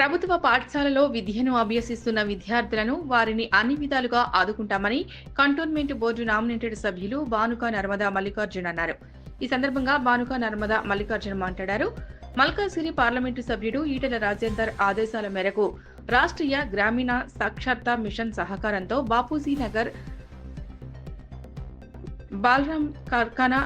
ప్రభుత్వ పాఠశాలలో విద్యను అభ్యసిస్తున్న విద్యార్థులను వారిని అన్ని విధాలుగా ఆదుకుంటామని కంటోన్మెంట్ బోర్డు నామినేటెడ్ సభ్యులు బానుక నర్మదా మల్లికార్జున్ అన్నారు. ఈ సందర్భంగా బానుక నర్మదా మల్లికార్జున్ మాట్లాడారు. మల్కాసిరి పార్లమెంటు సభ్యుడు ఈటెల రాజేందర్ ఆదేశాల మేరకు రాష్ట్రీయ గ్రామీణ సాక్షరత మిషన్ సహకారంతో బాపూజీ నగర్ బాలరాం కార్ఖానా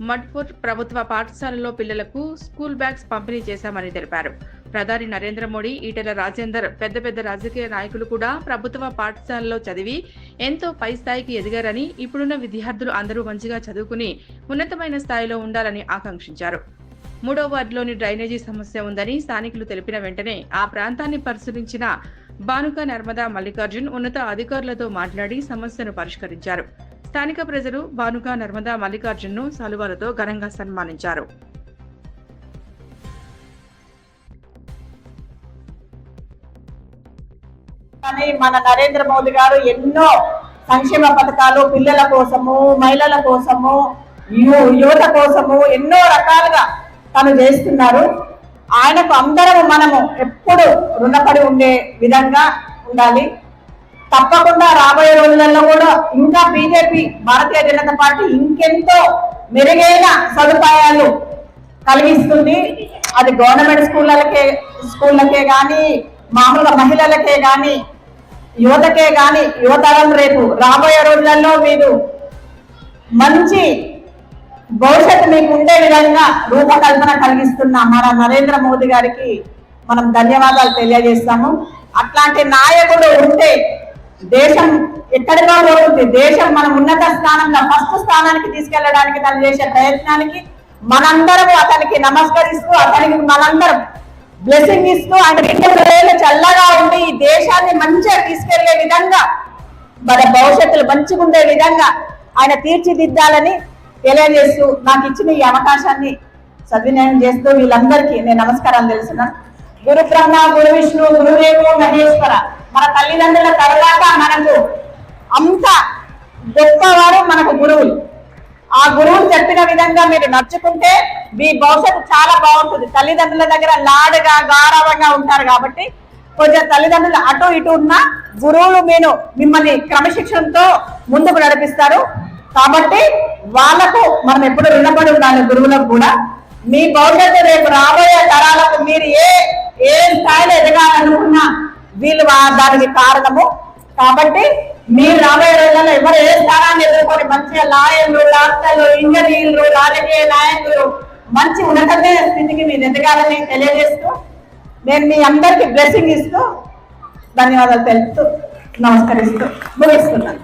మడ్పూర్ ప్రభుత్వ పాఠశాలలో పిల్లలకు స్కూల్ బ్యాగ్స్ పంపిణీ చేశామని తెలిపారు. ప్రధాని నరేంద్ర మోడీ ఈటెల రాజేందర్ పెద్ద పెద్ద రాజకీయ నాయకులు కూడా ప్రభుత్వ పాఠశాలలో చదివి ఎంతో పై స్థాయికి ఎదిగారని ఇప్పుడున్న విద్యార్థులు అందరూ మంచిగా చదువుకుని ఉన్నతమైన స్థాయిలో ఉండాలని ఆకాంక్షించారు. మూడో వార్డులోని డ్రైనేజీ సమస్య ఉందని స్థానికులు తెలిపిన వెంటనే ఆ ప్రాంతాన్ని పరిశీలించిన బానుక నర్మదా మల్లికార్జున్ ఉన్నత అధికారులతో మాట్లాడి సమస్యను పరిష్కరించారు. స్థానిక ప్రజలు భానుక నర్మదా మల్లికార్జున్ను సలువాలతో ఘనంగా సన్మానించారు. కానీ మన నరేంద్ర మోదీ గారు ఎన్నో సంక్షేమ పథకాలు పిల్లల కోసము మహిళల కోసము యువత కోసము ఎన్నో రకాలుగా తను చేస్తున్నారు. ఆయనకు అందరం మనము ఎప్పుడు రుణపడి ఉండే విధంగా ఉండాలి. తప్పకుండా రాబోయే రోజులలో కూడా ఇంకా బీజేపీ భారతీయ జనతా పార్టీ ఇంకెంతో మెరుగైన సదుపాయాలు కలిగిస్తుంది. అది గవర్నమెంట్ స్కూళ్ళకే స్కూళ్ళకే కానీ మామూలుగా మహిళలకే కానీ యువతకే కానీ యువతరం రేపు రాబోయే రోజులలో మీరు మంచి భవిష్యత్తు మీకు ఉండే విధంగా రూపకల్పన కలిగిస్తున్న మన నరేంద్ర మోదీ గారికి మనం ధన్యవాదాలు తెలియజేస్తాము. అట్లాంటి నాయకుడు ఉంటే దేశం ఎక్కడికో పోతుంది. దేశం మనం ఉన్నత స్థానంలో ఫస్ట్ స్థానానికి తీసుకెళ్ళడానికి తను చేసే ప్రయత్నానికి మనందరం అతనికి నమస్కరిస్తూ అతనికి మనందరం బ్లెస్సింగ్ ఇస్తూ ఆయన రెండు చల్లగా ఉండి ఈ దేశాన్ని మంచిగా తీసుకెళ్ళే విధంగా మన భవిష్యత్తులో మంచిగా ఉండే విధంగా ఆయన తీర్చిదిద్దాలని తెలియజేస్తూ నాకు ఇచ్చిన ఈ అవకాశాన్ని సద్వినియోగం చేస్తూ వీళ్ళందరికీ నేను నమస్కారాలు తెలుసున్నాను గురు బ్రహ్మ గురు విష్ణు గురుదేవు మహేశ్వర. మన తల్లిదండ్రుల తర్వాత మనకు అంత గొప్పవారు మనకు గురువులు. ఆ గురువులు చెప్పిన విధంగా మీరు నడుచుకుంటే మీ భవిష్యత్తు చాలా బాగుంటుంది. తల్లిదండ్రుల దగ్గర లాడగా గారవంగా ఉంటారు కాబట్టి కొంచెం తల్లిదండ్రులు అటు ఇటు ఉన్న గురువులు మీరు మిమ్మల్ని క్రమశిక్షణతో ముందుకు నడిపిస్తారు. కాబట్టి వాళ్ళకు మనం ఎప్పుడు రుణపడి ఉండాలి గురువులకు కూడా. మీ భవిష్యత్తు రేపు రాబోయే తరాలకు మీరు ఏ ఏ స్థాయిలో ఎదగాలనుకున్నా వీళ్ళు వా- దానికి కారణము. కాబట్టి మీరు రాబోయే రోజుల్లో ఎవరు ఏ స్థానాన్ని ఎదుర్కొని మంచిగా లాయర్లు డాక్టర్లు ఇంజనీర్లు రాజకీయ నాయకులు మంచి ఉన్నతమైన స్థితికి మీరు ఎదగాలని తెలియజేస్తూ నేను మీ అందరికి బ్లెస్సింగ్ ఇస్తూ ధన్యవాదాలు తెలుపుతూ నమస్కరిస్తూ ముగిస్తున్నాను.